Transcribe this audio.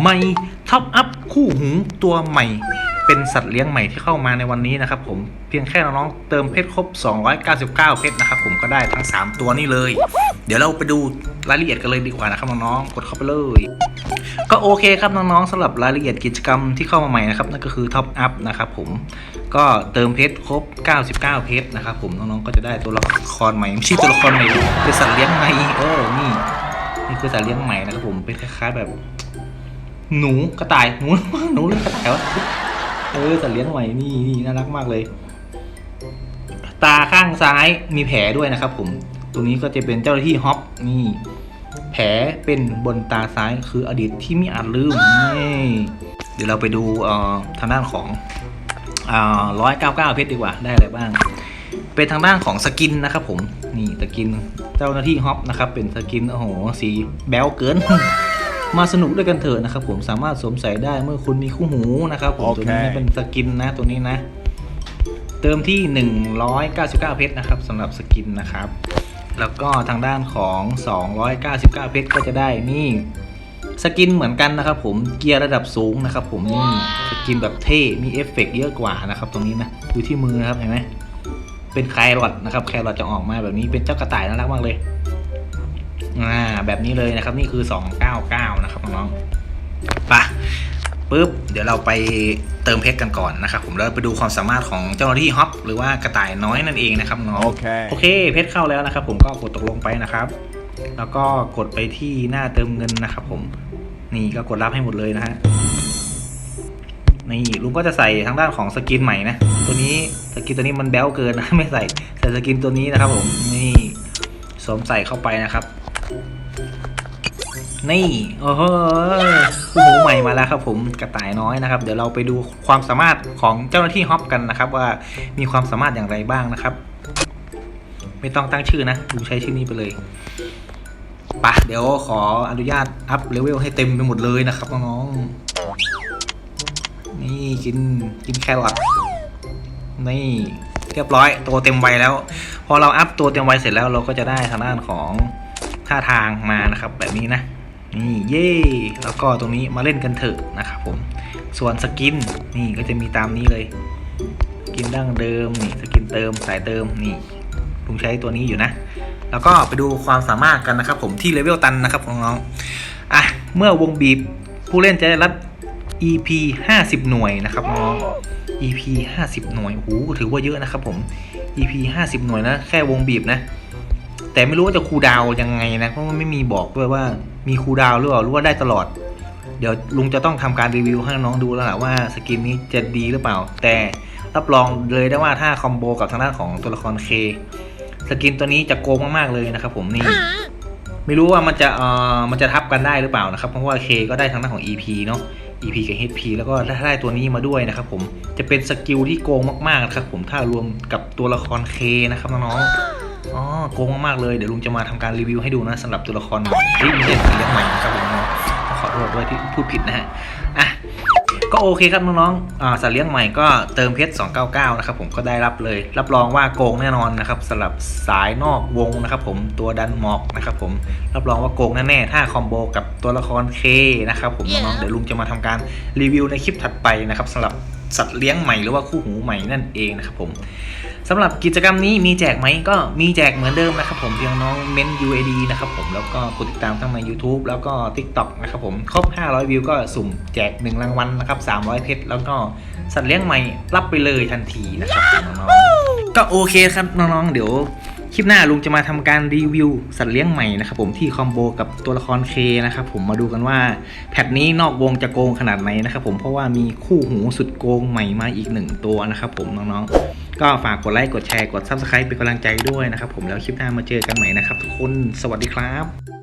ใหม่ท็อปอัพคู่หูตัวใหม่ เป็นสัตว์เลี้ยงใหม่ที่เข้ามาในวันนี้นะครับผมเพียงแค่น้องๆเติมเพชรครบ 299 เพชรนะครับผมก็ได้ทั้ง 3 ตัวนี้เลย เดี๋ยวเราไปดูรายละเอียดกันเลยดีกว่านะครับน้องๆกดเข้าไปเลยก็โอเคครับน้องๆสำหรับรายละเอียดกิจกรรมที่เข้ามาใหม่นะครับนั่นก็คือท็อปอัพนะครับผมก็เติมเพชรครบ 99 เพชรนะครับผมน้องๆก็จะได้ตัวละครใหม่ไม่ใช่ตัวละครใหม่เป็นสัตว์เลี้ยงใหม่เออนี่นี่คือสัตว์เลี้ยงใหม่นะครับผมเป็นคล้ายๆแบบ หนูกระต่ายหนูหนูหรือกระต่ายวะเออสัตว์เลี้ยงใหม่นี่นี่น่ารักมากเลย ตาข้างซ้ายมีแผลด้วยนะครับ ผมตัวนี้ก็จะเป็นเจ้าหน้าที่ฮอปนี่ แผลเป็นบนตาซ้ายคืออดีตที่ไม่อาจลืมนี่เดี๋ยวเราไปดูเอ่อทางด้านของร้อยเก้าเก้าเพชรดีกว่าได้อะไรบ้าง เป็นทางด้านของสกินนะครับ ผมนี่สกินเจ้าหน้าที่ฮอปนะครับ เป็นสกินโอ้โหสีแบลเกิน มาสนุกด้วยกันเถอะนะครับผมสามารถสวมใส่ได้เมื่อคุณมีคู่หูนะครับผมโอเคตัวนี้เป็นสกินนะตัวนี้นะ เติมที่ 199 เพชรนะครับสำหรับสกินนะครับ แล้วก็ทางด้านของ 299 เพชรก็จะได้นี่สกินเหมือนกันนะครับผมเกียร์ระดับสูงนะครับผมนี่สกินแบบเท่มีเอฟเฟกต์เยอะกว่านะครับตรงนี้นะดูที่มือนะครับเห็นไหมเป็นแครอทนะครับแครอทจะออกมาแบบนี้เป็นเจ้ากระต่ายน่ารักมากเลย อ่าแบบนี้เลยนะครับนี่คือ 299 นะครับน้องๆไปะปุ๊บเดี๋ยวเราไปเติมเพชรกันก่อนนะครับผมแล้วไปดูความสามารถของเจ้าหน้าที่ฮอปหรือว่ากระต่ายน้อยนั่นเองนะครับน้องโอเคโอเคเพชรเข้าแล้วนะครับ ผมก็กดตกลงไปนะครับ แล้วก็กดไปที่หน้าเติมเงินนะครับ ผม นี่ก็กดรับให้หมดเลยนะฮะนี่ลุงก็จะใส่ทางด้านของสกินใหม่นะตัวนี้สกินตัวนี้มันแบ้วเกินนะไม่ใส่ใส่สกินตัวนี้นะครับ ผมนี่สวมใส่เข้าไปนะครับ นี่โอ้โหคู่หูใหม่มาแล้วครับผมกระต่ายน้อยนะครับ เดี๋ยวเราไปดูความสามารถของเจ้าหน้าที่ฮอปกันนะครับ ว่ามีความสามารถอย่างไรบ้างนะครับ ไม่ต้องตั้งชื่อนะลุงใช้ชื่อนี้ไปเลยปะเดี๋ยวขออนุญาตอัพเลเวลให้เต็มไปหมดเลยนะครับน้องๆนี่กินกินแครอทนี่เรียบร้อยตัวเต็มวัยแล้ว พอเราอัพตัวเต็มวัยเสร็จแล้วเราก็จะได้ทางด้านของ ท่าทางมานะครับ แบบนี้นะนี่เย่แล้วก็ตรงนี้มาเล่นกันเถอะนะครับผมส่วนสกินนี่ก็จะมีตามนี้เลยสกินดั้งเดิมนี่สกินเติมสายเติมนี่ลุงใช้ตัวนี้อยู่นะ แล้วก็ไปดูความสามารถกันนะครับ ผมที่เลเวลตันนะครับน้องๆอะเมื่อวงบีบผู้เล่นจะได้รับ EP 50 หน่วยนะครับน้อง EP 50 หน่วยโอ้โหถือว่าเยอะนะครับผม EP 50 หน่วยนะ แค่วงบีบนะ แต่ไม่รู้ว่าจะคูลดาวน์ยังไงนะเพราะมันไม่มีบอกด้วยว่ามีคูลดาวน์หรือเปล่าหรือว่าได้ตลอด เดี๋ยวลุงจะต้องทำการรีวิวให้น้องดูแล้วแหละว่าสกินนี้จะดีหรือเปล่า แต่รับรองเลยได้ว่าถ้าคอมโบกับทางด้านของตัวละครเคสกินตัวนี้จะโกงมากๆเลยนะครับผมนี่ไม่รู้ว่ามันจะเอ่อมันจะทับกันได้หรือเปล่านะครับ เพราะว่าเคก็ได้ทางด้านของ EP เนาะ EP กับ HP แล้วก็ถ้าได้ตัวนี้มาด้วยนะครับผมจะเป็นสกิลที่โกงมากๆนะครับผมถ้ารวมกับตัวละครเคนะครับน้องๆ อ๋อโกงมากๆเลย เดี๋ยวลุงจะมาทำการรีวิวให้ดูนะสำหรับตัวละครที่มีเล่นสีเลี้ยงใหม่นะครับผมน้องขอโทษด้วยที่พูดผิดนะฮะอะก็โอเคครับน้องๆสัตว์เลี้ยงใหม่ก็เติมเพชร 299 นะครับผมก็ได้รับเลย รับรองว่าโกงแน่นอนนะครับสำหรับสายนอกวงนะครับผมตัวดันหมอกนะครับผมรับรองว่าโกงแน่ๆถ้าคอมโบกับตัวละครเคนะครับผมน้องๆเดี๋ยวลุงจะมาทำการรีวิวในคลิปถัดไปนะครับสำหรับ สัตว์เลี้ยงใหม่หรือว่าคู่หูใหม่นั่นเองนะครับผมสำหรับกิจกรรมนี้มีแจกไหมก็มีแจกเหมือนเดิมนะครับผมเพียงน้องเม้น UAD นะครับผมแล้วก็กดติดตามทั้งใน YouTube แล้วก็ TikTok นะครับผมครบ 500 วิวก็สุ่มแจก 1 รางวัลนะครับ 300 เพชรแล้วก็สัตว์เลี้ยงใหม่รับไปเลยทันทีนะครับน้องๆก็โอเคครับน้องๆเดี๋ยว คลิปหน้าลุงจะมาทำการรีวิวสัตว์เลี้ยงใหม่นะครับผมที่คอมโบกับตัวละครเคนะครับผมมาดูกันว่าแพทนี้นอกวงจะโกงขนาดไหนนะครับผมเพราะว่ามีคู่หูสุดโกงใหม่มาอีกหนึ่งตัวนะครับผมน้องๆ ก็ฝากกดไลค์กดแชร์กดซับสไครป์เป็นกำลังใจด้วยนะครับผมแล้วคลิปหน้ามาเจอกันใหม่นะครับทุกคนสวัสดีครับ